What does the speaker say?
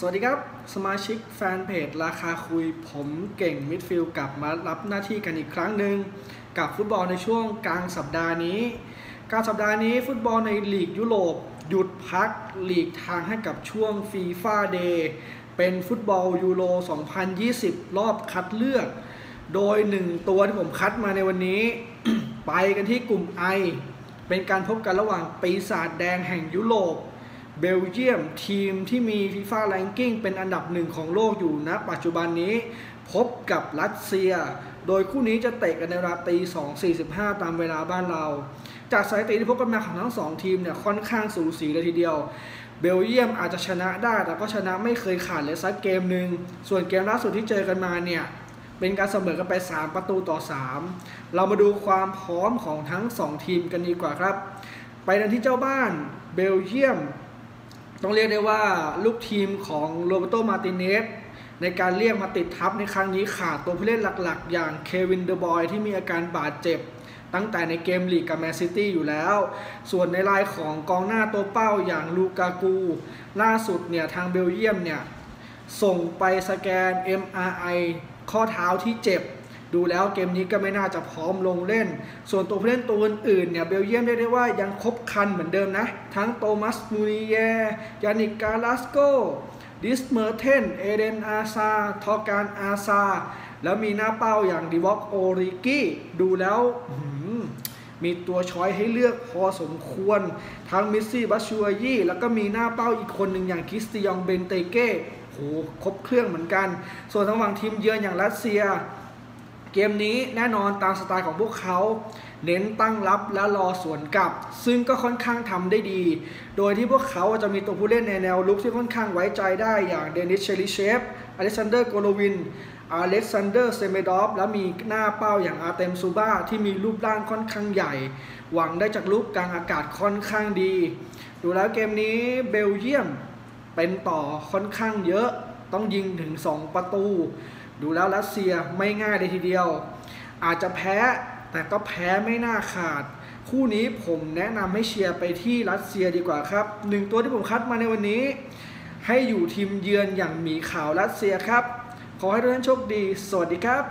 สวัสดีครับ สมาชิกแฟนเพจราคาคุยผมเก่งมิดฟิลกลับมารับหน้าที่กันอีกครั้งหนึ่งกับฟุตบอลในช่วงกลางสัปดาห์นี้กลางสัปดาห์นี้ฟุตบอลในลีกยุโรปหยุดพักลีกทางให้กับช่วงฟีฟ่าเดย์เป็นฟุตบอลยูโร 2020 รอบคัดเลือก โดยหนึ่งตัวที่ผมคัดมาในวันนี้ ไปกันที่กลุ่มไอเป็นการพบกันระหว่างปีศาจแดงแห่งยุโรป เบลเยียมทีมที่มีฟีฟ่าแรงกิ้งเป็นอันดับหนึ่งของโลกอยู่ณปัจจุบันนี้ พบกับรัสเซีย โดยคู่นี้จะเตะกันในเวลาตี2.45 ตามเวลาบ้านเรา จากสถิติที่พบกันมาของทั้งสองทีมเนี่ยค่อนข้างสูสีเลยทีเดียว เบลเยียมอาจจะชนะได้ แต่ก็ชนะไม่เคยขาดเลยสักเกมหนึ่งส่วนเกมล่าสุดที่เจอกันมาเนี่ยเป็นการเสมอกันไป 3 ประตูต่อ 3 เรามาดูความพร้อมของทั้ง 2 ทีมกันดีกว่าครับ ไปกันที่เจ้าบ้านเบลเยียม ต้องเรียกได้ว่าลูกทีมของโรเบโตมาติเนสในการเรียกมาติดทัพในครั้งนี้ขาดตัวผู้เล่นหลักๆ อย่างเควินเดอบอยที่มีอาการบาดเจ็บ ตั้งแต่ในเกมลีกกับแมนซิตี้อยู่แล้ว ส่วนในรายของกองหน้าตัวเป้าอย่างลูกากู ล่าสุดเนี่ยทางเบลเยียมเนี่ยส่งไปสแกน MRI ข้อเท้าที่เจ็บ ดูแล้วเกมนี้ก็ไม่น่าจะพร้อมลงเล่น ส่วนตัวผู้เล่นตัวอื่นๆเนี่ยเบลเยียมได้ได้ว่ายังครบคันเหมือนเดิมนะ ทั้งโตมัสมูนิเยยานิกาลาสโกดิสเมอร์เทน เอเดนอาซา ทอการอาซา แล้วมีหน้าเป้าอย่างดิวอกโอริกิดูแล้วมีตัวช้อยให้เลือกพอสมควร ทั้งมิสซี่บัชชัวยี่แล้วก็มีหน้าเป้าอีกคนหนึ่งอย่างคริสติยองเบนเตเก้โหครบเครื่องเหมือนกัน ส่วนทางฝั่งทีมเยือนอย่างรัสเซีย เกมนี้แน่นอนตามสไตล์ของพวกเขา เน้นตั้งรับและรอสวนกลับ ซึ่งก็ค่อนข้างทำได้ดี โดยที่พวกเขาจะมีตัวผู้เล่นในแนวลุกที่ค่อนข้างไว้ใจได้อย่างเดนิสเชลิเชฟอเล็กซานเดอร์โกโลวินอเล็กซานเดอร์เซเมดอฟและมีหน้าเป้าอย่างอาเตมซูบาที่มีรูปร่างค่อนข้างใหญ่ หวังได้จากลูกกลางอากาศค่อนข้างดี ดูแล้วเกมนี้เบลเยียมเป็นต่อค่อนข้างเยอะ ต้องยิงถึง 2 ประตู ดูแล้วรัสเซียไม่ง่ายเลยทีเดียว อาจจะแพ้แต่ก็แพ้ไม่น่าขาด คู่นี้ผมแนะนำให้เชียร์ไปที่รัสเซียดีกว่าครับหนึ่งตัวที่ผมคัดมาในวันนี้ ให้อยู่ทีมเยือนอย่างหมีขาวรัสเซียครับ ขอให้ทุกท่านโชคดี สวัสดีครับ